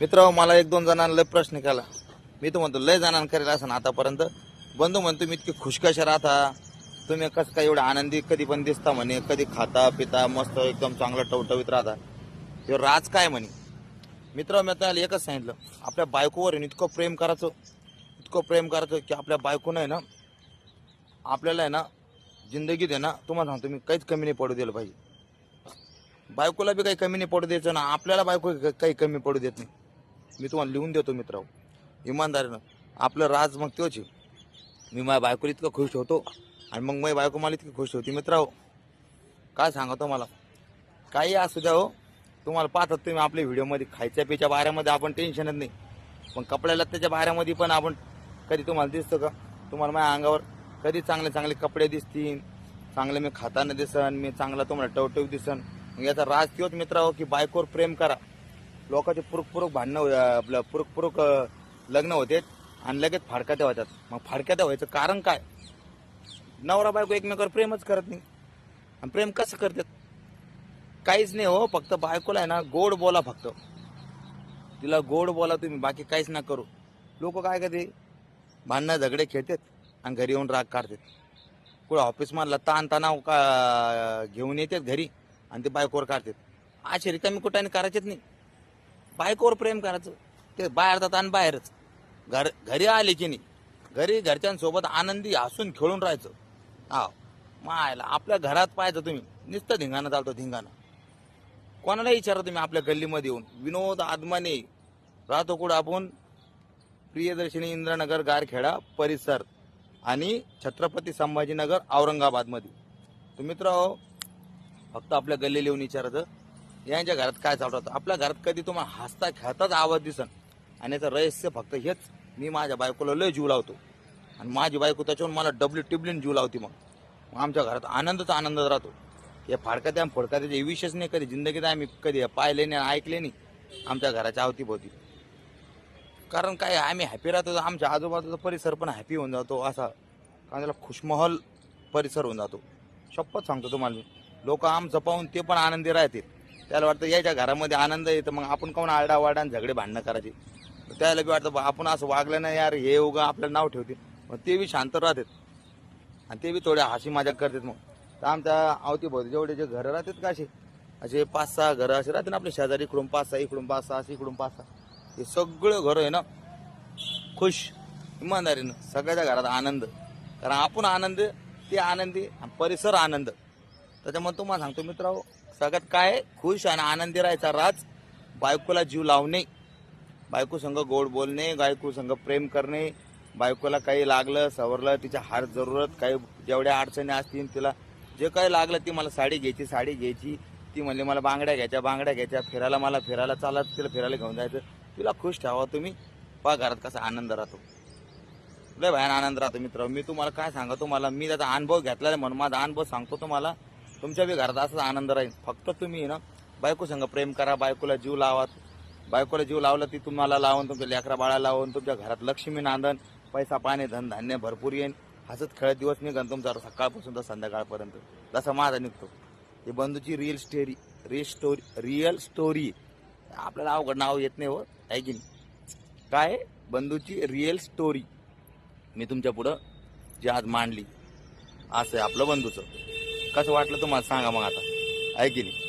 मित्र मला एक दोन जणांना लय प्रश्न केला. मी तर म्हणतो लय जणांना करेल असं आतापर्यंत. बंधू म्हणतो तुम्ही इतके खुशकशा राहता? तुम्ही कसं काय एवढं आनंदी कधी पण दिसता म्हणे कधी खाता पिता मस्त एकदम चांगलं टवटवीत राहता. हे राज काय म्हणे? मित्र मी त्याला एकच सांगितलं आपल्या बायकोवर इतकं प्रेम करायचं इतकं प्रेम करायचं की आपल्या बायकोनं आहे ना आपल्याला आहे ना जिंदगीत आहे ना तुम्हाला सांगतो मी काहीच कमी नाही पडू दिलं पाहिजे. बायकोला बी काही कमी नाही पडू द्यायचं ना आपल्याला बायको काही कमी पडू देत नाही. मी तुम्हाला लिहून देतो मित्र इमानदारीनं. आपलं राज मग तोच मी माझ्या बायकोला इतकं खुश होतो आणि मग माझी बायको मला इतकी खुश होती. मित्र काय सांगा तुम्हाला? काही असू द्या हो. तुम्हाला पाहतात तुम्ही आपल्या व्हिडिओमध्ये खायच्या पिच्या बाऱ्यामध्ये आपण टेन्शनच नाही. पण कपड्याला त्याच्या बाऱ्यामध्ये पण आपण कधी तुम्हाला दिसतं का? तुम्हाला माझ्या अंगावर कधी चांगले चांगले कपडे दिसतील? चांगले मी खाताना दिसन मी चांगला तुम्हाला टवटव दिसन. मग याचा राज तोच मित्र हो की बायकोवर प्रेम करा. लोकांचे पुरुक भांडणं आपलं पुरुक लग्न होते आणि लगेच फाडकात्या होतात. मग फाडकात्या व्हायचं कारण काय? नवरा बायको एकमेकावर प्रेमच करत नाही. आणि प्रेम कसं करतात? काहीच नाही हो फक्त बायकोला आहे ना गोड बोला फक्त. तिला गोड बोला तुम्ही बाकी काहीच ना करू. लोक काय करते? भांडणं झगडे खेळतात आणि घरी येऊन राग काढतात. कुठं ऑफिसमधला ताण तणाव का घेऊन येतात घरी आणि ते बायकोवर काढतात. अशी रिकामी कुठं करायचेच नाही. बायकोवर प्रेम करायचं. ते बाहेर जातात आणि बाहेरच. घर घरी आले की नाही घरी घरच्यांसोबत आनंदी हसून खेळून राहायचं. हा मायला आपल्या घरात पाहायचं तुम्ही. नुसतं धिंगाणं चालतो धिंगाणं. कोणालाही विचारा तुम्ही आपल्या गल्लीमध्ये येऊन. विनोद आदमाने राहतो कुठं आपण? प्रियदर्शिनी इंद्रनगर गारखेडा परिसर आणि छत्रपती संभाजीनगर औरंगाबादमध्ये. तुम्ही मित्र हो. फक्त आपल्या गल्लीला येऊन विचारायचं. यांच्या घरात काय चालू राहतं? आपल्या घरात कधी तुम्हाला हसता खेळताच आवाज दिसन. आणि याचं रहस्य फक्त हेच मी माझ्या बायकोला लय जीव लावतो. आणि माझी बायको त्याच्यावर मला डबली टिबलीन जीव लावते मग. आमच्या घरात आनंदच आनंद राहतो. हे फाडकात्या आणि फडकात्याचे विशेष नाही कधी जिंदगीत आम्ही कधी पाहिले नाही ऐकले नाही. आमच्या घराच्या अवतीभोवती. कारण काय आम्ही हॅपी राहतो तर आमच्या आजूबाजूचा परिसर पण हॅपी होऊन जातो असा कारण त्याला खुशमहल परिसर होऊन जातो. शपथ सांगतो तुम्हाला लोक आमचं पाहून ते पण आनंदी राहतील. त्याला वाटतं याच्या घरामध्ये आनंद येतं मग आपण कोण आरडावाडा आणि झगडे भांडणं करायचे? त्याला बी वाटतं आपण असं वागलं नाही यार हे उगा आपल्याला नाव ठेवते मग ते बी शांत राहतात. आणि ते बी थोडे हसी मजाक करतात मग. तर आमच्या अवतीभोवती जेवढे जे घरं राहतात का असे असे पाच सहा घरं असे राहतात ना आपले शेजारी इकडून पाच सहा इकडून पाच सहा असे इकडून पाच सहा हे सगळं घरं आहे ना खुश इमानदारीनं सगळ्याच्या घरात आनंद. कारण आपण आनंद ते आनंदी आणि परिसर आनंद. त्याच्यामुळे तुम्हाला सांगतो मित्र सगळ्यात काय आहे? खुश आणि आनंदी राहायचा राज बायकोला जीव लावणे. बायको संग गोड बोलणे बायको संग प्रेम करणे. बायकोला काही लागलं सवरलं तिच्या हार जरूरत काही जेवढ्या अडचणी असतील तिला जे काही लागलं ती मला साडी घ्यायची साडी घ्यायची. ती म्हणली मला बांगड्या घ्यायच्या बांगड्या घ्यायच्या. फिरायला मला फिरायला चालत तिला फिरायला घेऊन जायचं. तिला खुश ठेवा तुम्ही. पहा घरात कसा आनंद राहतो. लय भयान आनंद राहतो मित्र मी तुम्हाला काय सांगा तुम्हाला मी त्याचा अनुभव घेतलेला आहे म्हणून माझा अनुभव सांगतो तुम्हाला. तुमच्या बी घरात असाच आनंद राहील फक्त तुम्ही आहे ना बायको संग प्रेम करा बायकोला जीव लावा. बायकोला जीव लावला ती तुम्हाला लावून तुमच्या लेकरा बाळा लावून तुमच्या घरात लक्ष्मी नांदन पैसा पाणी धन धान्य भरपूर येईन. हसत खेळत दिवस निघन तुमचा सकाळपासून तर संध्याकाळपर्यंत. जसा माझा निघतो. ही बंधूची real story real story real story आपल्याला अवघड नाव येत नाही हो आहे की नाही? काय? बंधूची रिअल स्टोरी मी तुमच्या पुढं जी आज मांडली. असं आहे आपलं बंधूचं. कसं वाटलं तुम्हाला? सांगा मग आता. आहे की नाही